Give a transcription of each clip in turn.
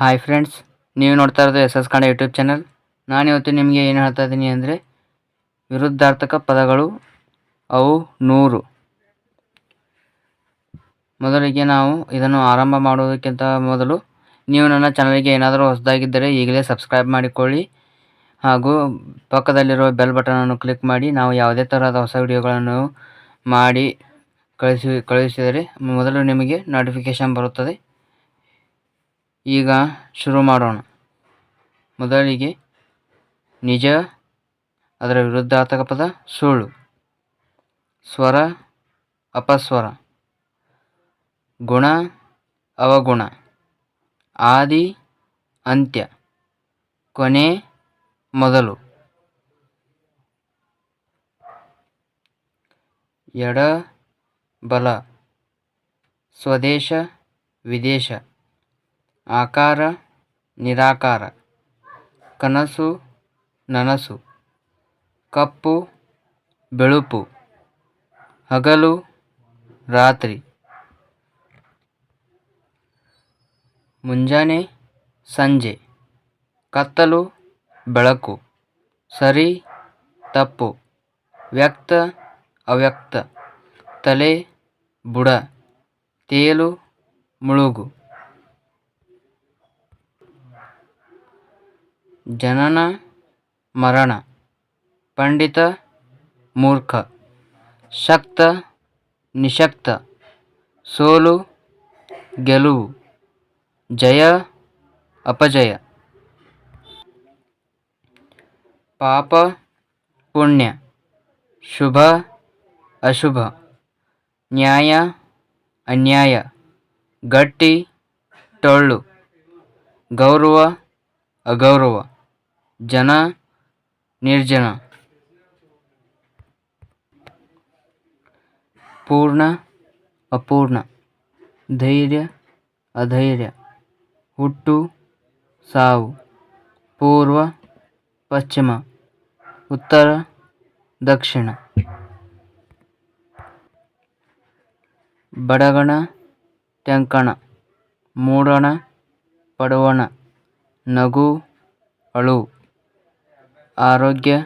Hi friends ನೀವು ನೋಡ್ತಾ ಇರೋದು S S Kannada YouTube channel. ನಾನಿವತ್ತು ನಿಮಗೆ ಏನು ಹೇಳ್ತಾ ಇದ್ದೀನಿ ಅಂದರೆ, ವಿರುದ್ಧಾರ್ಥಕ ಪದಗಳು ಅವು ನೂರು. ಮೊದಲಿಗೆ ನಾವು ಇದನ್ನು ಆರಂಭ ಮಾಡುವುದಕ್ಕಿಂತ ಮೊದಲು, ನೀವು ನನ್ನ ಚಾನಲಿಗೆ ಏನಾದರೂ ಹೊಸದಾಗಿದ್ದರೆ ಈಗಲೇ ಸಬ್ಸ್ಕ್ರೈಬ್ ಮಾಡಿಕೊಳ್ಳಿ. ಹಾಗೂ ಪಕ್ಕದಲ್ಲಿರುವ ಬೆಲ್ ಬಟನನ್ನು ಕ್ಲಿಕ್ ಮಾಡಿ, ನಾವು ಯಾವುದೇ ಥರದ ಹೊಸ ವಿಡಿಯೋಗಳನ್ನು ಮಾಡಿ ಕಳಿಸಿ, ಕಳುಹಿಸಿದರೆ ಮೊದಲು ನಿಮಗೆ ನೋಟಿಫಿಕೇಷನ್ ಬರುತ್ತದೆ. ಈಗ ಶುರು ಮಾಡೋಣ. ಮೊದಲಿಗೆ ನಿಜ, ಅದರ ವಿರುದ್ಧಾರ್ಥಕ ಪದ ಸುಳ್ಳು. ಸ್ವರ, ಅಪಸ್ವರ. ಗುಣ, ಅವಗುಣ. ಆದಿ, ಅಂತ್ಯ. ಕೊನೆ, ಮೊದಲು. ಎಡ, ಬಲ. ಸ್ವದೇಶ, ವಿದೇಶ. ಆಕಾರ, ನಿರಾಕಾರ, ಕನಸು, ನನಸು, ಕಪ್ಪು, ಬೆಳುಪು, ಹಗಲು, ರಾತ್ರಿ. ಮುಂಜಾನೆ, ಸಂಜೆ. ಕತ್ತಲು, ಬೆಳಕು. ಸರಿ, ತಪ್ಪು. ವ್ಯಕ್ತ, ಅವ್ಯಕ್ತ. ತಲೆ, ಬುಡ. ತೇಲು, ಮುಳುಗು. ಜನನ, ಮರಣ, ಪಂಡಿತ, ಮೂರ್ಖ, ಶಕ್ತ, ನಿಶಕ್ತ, ಸೋಲು, ಗೆಲುವು, ಜಯ, ಅಪಜಯ. ಪಾಪ, ಪುಣ್ಯ, ಶುಭ, ಅಶುಭ, ನ್ಯಾಯ, ಅನ್ಯಾಯ, ಗಟ್ಟಿ, ಟೊಳ್ಳು, ಗೌರವ, ಅಗೌರವ. ಜನ ನಿರ್ಜನ. ಪೂರ್ಣ, ಅಪೂರ್ಣ. ಧೈರ್ಯ, ಅಧೈರ್ಯ. ಹುಟ್ಟು, ಸಾವು. ಪೂರ್ವ, ಪಶ್ಚಿಮ. ಉತ್ತರ, ದಕ್ಷಿಣ. ಬಡಗಣ ತೆಂಕಣ ಮೂಡಣ, ಪಡುವಣ. ನಗು, ಅಳು. ಆರೋಗ್ಯ,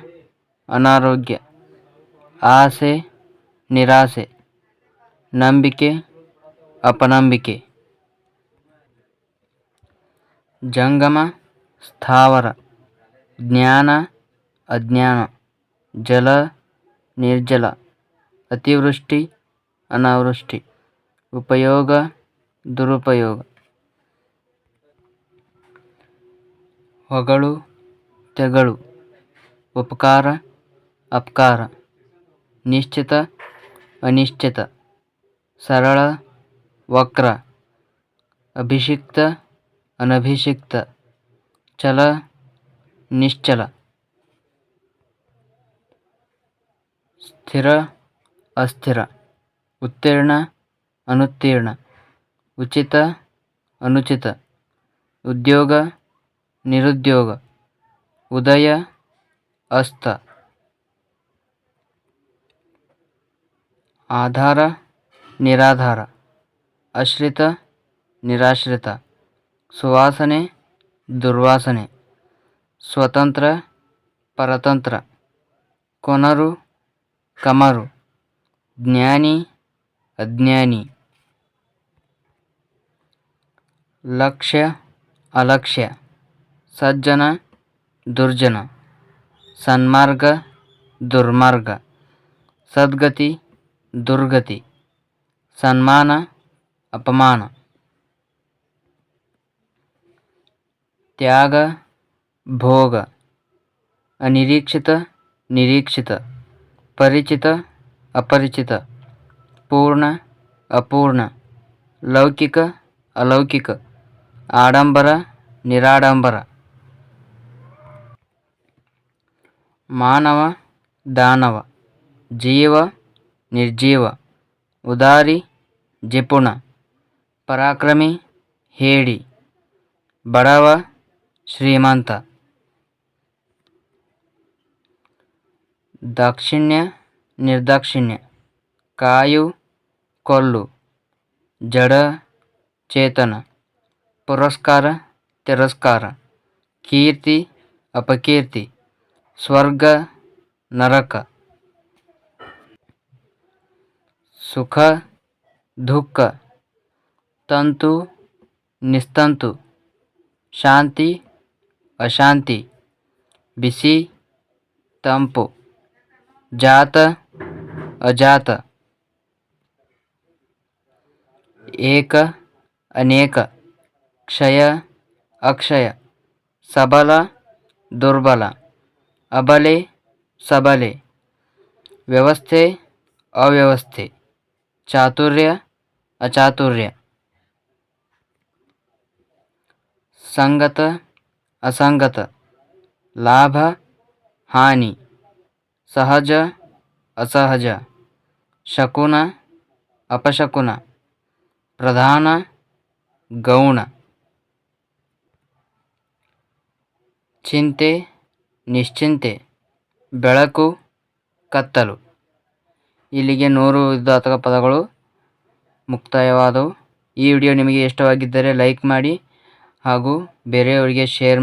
ಅನಾರೋಗ್ಯ, ಆಸೆ, ನಿರಾಸೆ, ನಂಬಿಕೆ, ಅಪನಂಬಿಕೆ. ಜಂಗಮ, ಸ್ಥಾವರ, ಜ್ಞಾನ, ಅಜ್ಞಾನ, ಜಲ, ನಿರ್ಜಲ, ಅತಿವೃಷ್ಟಿ, ಅನಾವೃಷ್ಟಿ, ಉಪಯೋಗ, ದುರುಪಯೋಗ. ಹೊಗಳು, ತೆಗಳು. ಉಪಕಾರ, ಅಪಕಾರ, ನಿಶ್ಚಿತ, ಅನಿಶ್ಚಿತ, ಸರಳ, ವಕ್ರ, ಅಭಿಷಿಕ್ತ, ಅನಭಿಷಿಕ್ತ, ಚಲ, ನಿಶ್ಚಲ, ಸ್ಥಿರ, ಅಸ್ಥಿರ, ಉತ್ತೀರ್ಣ, ಅನುತ್ತೀರ್ಣ, ಉಚಿತ, ಅನುಚಿತ, ಉದ್ಯೋಗ, ನಿರುದ್ಯೋಗ, ಉದಯ ಅಸ್ತ. ಆಧಾರ, ನಿರಾಧಾರ. ಆಶ್ರಿತ ನಿರಾಶ್ರಿತ. ಸುವಾಸನೆ, ದುರ್ವಾಸನೆ. ಸ್ವತಂತ್ರ, ಪರತಂತ್ರ. ಕೊನರು, ಕಮರು. ಜ್ಞಾನಿ, ಅಜ್ಞಾನಿ. ಲಕ್ಷ್ಯ, ಅಲಕ್ಷ್ಯ. ಸಜ್ಜನ, ದುರ್ಜನ. ಸನ್ಮಾರ್ಗ, ದುರ್ಮಾರ್ಗ. ಸದ್ಗತಿ, ದುರ್ಗತಿ. ಸನ್ಮಾನ, ಅಪಮಾನ. ತ್ಯಾಗ, ಭೋಗ. ಅನಿರೀಕ್ಷಿತ, ನಿರೀಕ್ಷಿತ. ಪರಿಚಿತ, ಅಪರಿಚಿತ. ಪೂರ್ಣ, ಅಪೂರ್ಣ. ಲೌಕಿಕ, ಅಲೌಕಿಕ. ಆಡಂಬರ, ನಿರಾಡಂಬರ. ಮಾನವ, ದಾನವ, ಜೀವ, ನಿರ್ಜೀವ, ಉದಾರಿ, ಜಿಪುಣ, ಪರಾಕ್ರಮಿ, ಹೇಡಿ, ಬಡವ, ಶ್ರೀಮಂತ. ದಾಕ್ಷಿಣ್ಯ, ನಿರ್ದಾಕ್ಷಿಣ್ಯ, ಕಾಯು, ಕೊಲ್ಲು, ಜಡ, ಚೇತನ, ಪುರಸ್ಕಾರ, ತಿರಸ್ಕಾರ, ಕೀರ್ತಿ, ಅಪಕೀರ್ತಿ. ಸ್ವರ್ಗ ನರಕ ಸುಖ ದುಃಖ ತಂತು ನಿಸ್ತಂತು ಶಾಂತಿ ಅಶಾಂತಿ ಬಿಸಿ ತಂಪು ಜಾತ ಅಜಾತ ಏಕ ಅನೇಕ ಕ್ಷಯ ಅಕ್ಷಯ ಸಬಲ ದುರ್ಬಲ अबले, सबले। व्यवस्थे, अव्यवस्थे। चातुर्य, अचातुर्य। संगत, असंगत। लाभ, हानि। सहज, असहज। शकुन, अपशकुन। प्रधान, गौण। चिंते ನಿಶ್ಚಿಂತೆ ಬೆಳಕು ಕತ್ತಲು. ಇಲ್ಲಿಗೆ ನೂರು ವಿಧಾತಕ ಪದಗಳು ಮುಕ್ತಾಯವಾದವು. ಈ ವಿಡಿಯೋ ನಿಮಗೆ ಇಷ್ಟವಾಗಿದ್ದರೆ ಲೈಕ್ ಮಾಡಿ ಹಾಗೂ ಬೇರೆಯವರಿಗೆ ಶೇರ್